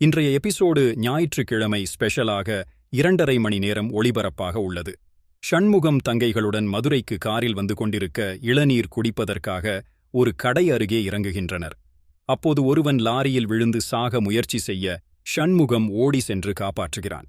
இன்றைய எபிசோடு ஞாயிற்றுக்கிழமை ஸ்பெஷலாக இரண்டரை மணி நேரம் ஒளிபரப்பாக உள்ளது. ஷண்முகம் தங்கைகளுடன் மதுரைக்கு காரில் வந்து கொண்டிருக்க இளநீர் குடிப்பதற்காக ஒரு கடை அருகே இறங்குகின்றனர். அப்போது ஒருவன் லாரியில் விழுந்து சாக முயற்சி செய்ய ஷண்முகம் ஓடி சென்று காப்பாற்றுகிறான்.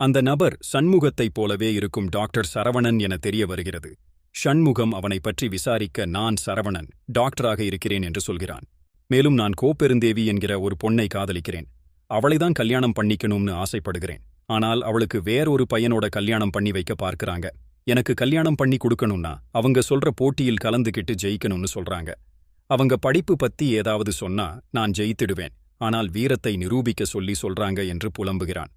அந்த நபர் சண்முகத்தைப் போலவே இருக்கும் டாக்டர் சரவணன் என தெரிய வருகிறது. ஷண்முகம் அவனை பற்றி விசாரிக்க நான் சரவணன் டாக்டராக இருக்கிறேன் என்று சொல்கிறான். மேலும் நான் கோப்பெருந்தேவி என்கிற ஒரு பொண்ணை காதலிக்கிறேன். அவளைதான் கல்யாணம் பண்ணிக்கணும்னு ஆசைப்படுகிறேன். ஆனால் அவளுக்கு வேறொரு பையனோட கல்யாணம் பண்ணி வைக்க பார்க்கறாங்க. எனக்கு கல்யாணம் பண்ணி கொடுக்கணும்னா அவங்க சொல்ற போட்டியில் கலந்துகிட்டு ஜெயிக்கணும்னு சொல்றாங்க. அவங்க படிப்பு பத்தி ஏதாவது சொன்னா நான் ஜெயித்திடுவேன். ஆனால் வீரத்தை நிரூபிக்க சொல்லி சொல்றாங்க என்று புலம்புகிறான்.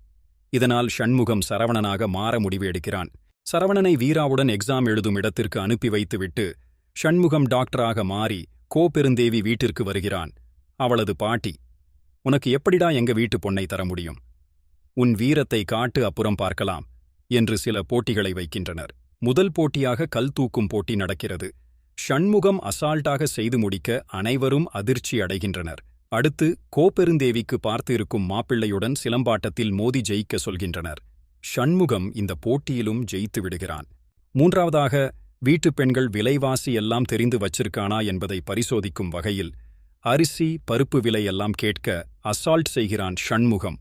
இதனால் ஷண்முகம் சரவணனாக மாற முடிவு எடுக்கிறான். சரவணனை வீராவுடன் எக்ஸாம் எழுதும் இடத்திற்கு அனுப்பி வைத்துவிட்டு ஷண்முகம் டாக்டராக மாறி கோபெருந்தேவி வீட்டிற்கு வருகிறான். அவளது பாட்டி உனக்கு எப்படிடா எங்க வீட்டு பொண்ணை தர முடியும்? உன் வீரத்தை காட்டு அப்புறம் பார்க்கலாம் என்று சில போட்டிகளை வைக்கின்றனர். முதல் போட்டியாக கல் தூக்கும் போட்டி நடக்கிறது. ஷண்முகம் அசால்ட்டாக செய்து முடிக்க அனைவரும் அதிர்ச்சி அடைகின்றனர். அடுத்து கோப்பெருந்தேவிக்கு பார்த்து இருக்கும் மாப்பிள்ளையுடன் சிலம்பாட்டத்தில் மோதி ஜெயிக்க சொல்கின்றனர். ஷண்முகம் இந்த போட்டியிலும் ஜெயித்து விடுகிறான். மூன்றாவதாக வீட்டுப் பெண்கள் விலைவாசி எல்லாம் தெரிந்து வச்சிருக்கானா என்பதை பரிசோதிக்கும் வகையில் அரிசி பருப்பு விலை எல்லாம் கேட்க அசால்ட் செய்கிறான் ஷண்முகம்.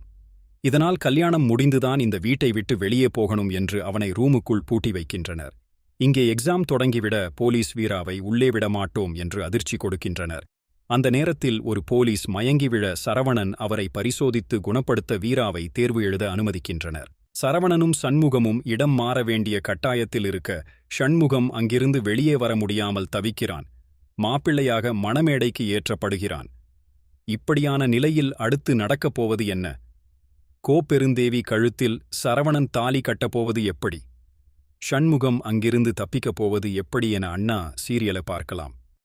இதனால் கல்யாணம் முடிந்துதான் இந்த வீட்டை விட்டு வெளியே போகணும் என்று அவனை ரூமுக்குள் பூட்டி வைக்கின்றனர். இங்கே எக்ஸாம் தொடங்கிவிட போலீஸ் வீராவை உள்ளே விட மாட்டோம் என்று அதிர்ச்சி கொடுக்கின்றனர். அந்த நேரத்தில் ஒரு போலீஸ் மயங்கி விழ சரவணன் அவரை பரிசோதித்து குணப்படுத்த வீராவை தேர்வு எழுத அனுமதிக்கின்றனர். சரவணனும் சண்முகமும் இடம் மாற வேண்டிய கட்டாயத்தில் இருக்க ஷண்முகம் அங்கிருந்து வெளியே வர முடியாமல் தவிக்கிறான். மாப்பிள்ளையாக மணமேடைக்கு ஏற்றப்படுகிறான். இப்படியான நிலையில் அடுத்து நடக்கப் போவது என்ன? கோப்பெருந்தேவி கழுத்தில் சரவணன் தாலி கட்டப்போவது எப்படி? ஷண்முகம் அங்கிருந்து தப்பிக்கப் போவது எப்படி என அண்ணா சீரியலை பார்க்கலாம்.